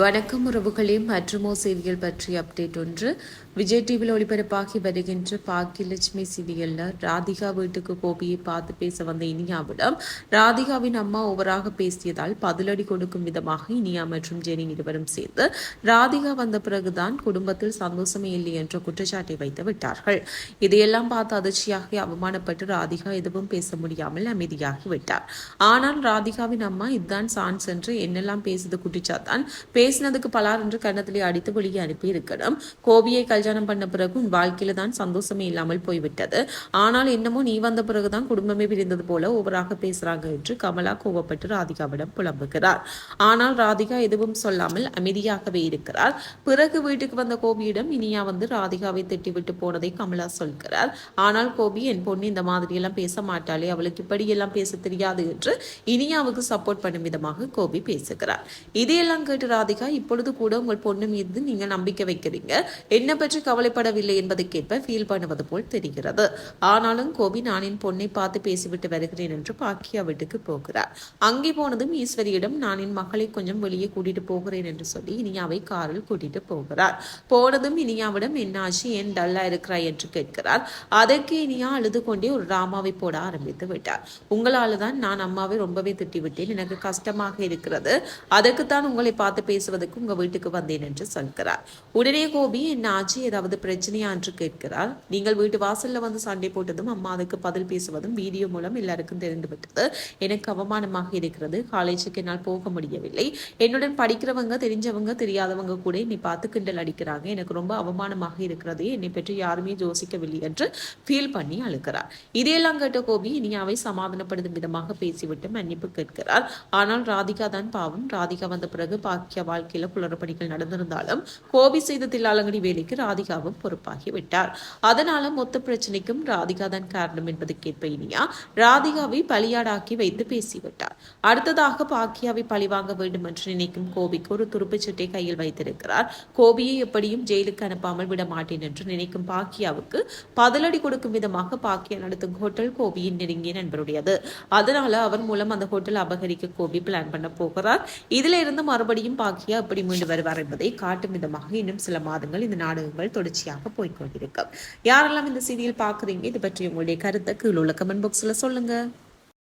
வணக்கம் உறவுகளே மற்றுமோ செய்திகள் பற்றிய அப்டேட் ஒன்று. விஜய் டிவியில் ஒளிபரப்பாகி வருகின்ற பாக்கியலட்சுமி சீரியல்ல ராதிகா வீட்டுக்கு கோபியை பார்த்து பேச வந்த இனியாவிடம் ராதிகாவின் அம்மா ஓவராக பேசியதால் பதிலடி கொடுக்கும் விதமாக இனியா மற்றும் ஜெனி இருவரும் சேர்ந்து ராதிகா வந்த பிறகுதான் குடும்பத்தில் சந்தோஷமே இல்லை என்ற குற்றச்சாட்டை வைத்து விட்டார்கள். இதையெல்லாம் பார்த்து அதிர்ச்சியாக அவமானப்பட்டு ராதிகா எதுவும் பேச முடியாமல் அமைதியாகி விட்டார். ஆனால் ராதிகாவின் அம்மா இதுதான் சான்ஸ் என்று என்னெல்லாம் பேசுது குட்டிச்சாத்தான் பேசினதுக்கு பலார் என்று கன்னத்திலே அடித்து வெளியே அனுப்பி இருக்கணும். கோபியை கல்யாணம் பண்ண பிறகு உன் வாழ்க்கையில தான் சந்தோஷமே இல்லாமல் போய்விட்டது. ஆனால் என்னமோ நீ வந்த பிறகுதான் குடும்பமே பிரிந்தது போல ஓவராக பேசுறாங்க என்று கமலா கோவப்பட்டு ராதிகாவிடம் புலம்புகிறார். ஆனால் ராதிகா எதுவும் சொல்லாமல் அமைதியாகவே இருக்கிறார். பிறகு வீட்டுக்கு வந்த கோபியிடம் இனியா வந்து ராதிகாவை திட்டிவிட்டு போனதை கமலா சொல்கிறார். ஆனால் கோபி என் பொண்ணு இந்த மாதிரி எல்லாம் பேச மாட்டாளே. அவளுக்கு இப்படியெல்லாம் பேச தெரியாது என்று இனியாவுக்கு சப்போர்ட் பண்ணும் விதமாக கோபி பேசுகிறார். இதையெல்லாம் கேட்டு ராதிகா ராதிகா இப்பொழுது கூட உங்கள் பொண்ணு மீது நீங்க நம்பிக்கை வைக்கிறீங்க. என்ன பற்றி கவலைப்படவில்லை என்பதற்கேற்ப ஃபீல் பண்ணுவது போல் தெரிகிறது. ஆனாலும் கோபி நான் என் பொண்ணை பார்த்து பேசிவிட்டு வருகிறேன் என்று பாக்கியா வீட்டுக்கு போகிறார். அங்கே போனதும் ஈஸ்வரியிடம் நான் என் மகளை கொஞ்சம் வெளியே கூட்டிட்டு போகிறேன் என்று சொல்லி இனியாவை காரில் கூட்டிட்டு போகிறார். போனதும் இனியாவிடம் என்னாச்சு ஏன் டல்லா இருக்கிறாய்? என்று கேட்கிறார். அதற்கு இனியா அழுது கொண்டே ஒரு ராமாவை போட ஆரம்பித்து விட்டார். உங்களால தான் நான் அம்மாவை ரொம்பவே திட்டிவிட்டேன். எனக்கு கஷ்டமாக இருக்கிறது. அதற்குத்தான் உங்களை பார்த்து பேச பேசுவதற்கு உங்க வீட்டுக்கு வந்தேன் என்று சொல்கிறார். உடனே கோபி என்ன ஆச்சு? ஏதாவது பிரச்சனையா? என்று கேட்கிறார் நீங்கள் வீட்டு வாசல்ல வந்து சண்டை போட்டதும் அம்மா அதுக்கு பதில் பேசுவதும் வீடியோ மூலம் எல்லாருக்கும் தெரிந்து விட்டது. எனக்கு அவமானமாக இருக்கிறது. காலேஜுக்கு என்னால் போக முடியவில்லை. என்னுடன் படிக்கிறவங்க தெரிஞ்சவங்க தெரியாதவங்க கூட என்னை பார்த்து கிண்டல் அடிக்கிறாங்க. எனக்கு ரொம்ப அவமானமாக இருக்கிறது. என்னை பற்றி யாருமே யோசிக்கவில்லை என்று ஃபீல் பண்ணி அழுக்கிறார் இதையெல்லாம் கேட்ட கோபி இனியாவை சமாதானப்படுத்தும் விதமாக பேசிவிட்டு மன்னிப்பு கேட்கிறார் ஆனால் ராதிகா தான் பாவம். ராதிகா வந்த பிறகு பாக்கியவா வாழ்க்கையில குளறுபடிகள் நடந்திருந்தாலும் கோபி செய்த தில்லாலங்கடி வேலைக்கு ராதிகாவும் பொறுப்பாகி விட்டார் அதனால மொத்த பிரச்சனைக்கும் ராதிகா தான் காரணம் என்பது கேட்ப இனியா. ராதிகாவை பலியாடாக்கி வைத்து பேசிவிட்டார். அடுத்ததாக பாக்கியாவை பழிவாங்க வேண்டும் என்று நினைக்கும் கோபிக்கு ஒரு துருப்புச் சட்டை கையில் வைத்திருக்கிறார். கோபியை எப்படியும் ஜெயிலுக்கு அனுப்பாமல் விட மாட்டேன் என்று நினைக்கும் பாக்கியாவுக்கு பதிலடி கொடுக்கும் விதமாக பாக்கியா நடத்தும் ஹோட்டல் கோபியின் நெருங்கிய நண்பருடையது. அதனால அவர் மூலம் அந்த ஹோட்டல் அபகரிக்க கோபி பிளான் பண்ண போகிறார். இதுல இருந்து மறுபடியும் பாக்கியா எப்படி மீண்டு வருவார் என்பதை காட்டும் விதமாக இன்னும் சில மாதங்கள் இந்த நாடகங்கள் தொடர்ச்சியாக போய்க்கொண்டிருக்கும். யாரெல்லாம் இந்த செய்தியில் பார்க்குறீங்க இது பற்றி உங்களுடைய கருத்தை கீழே உள்ள கமெண்ட் பாக்ஸில் சொல்லுங்க.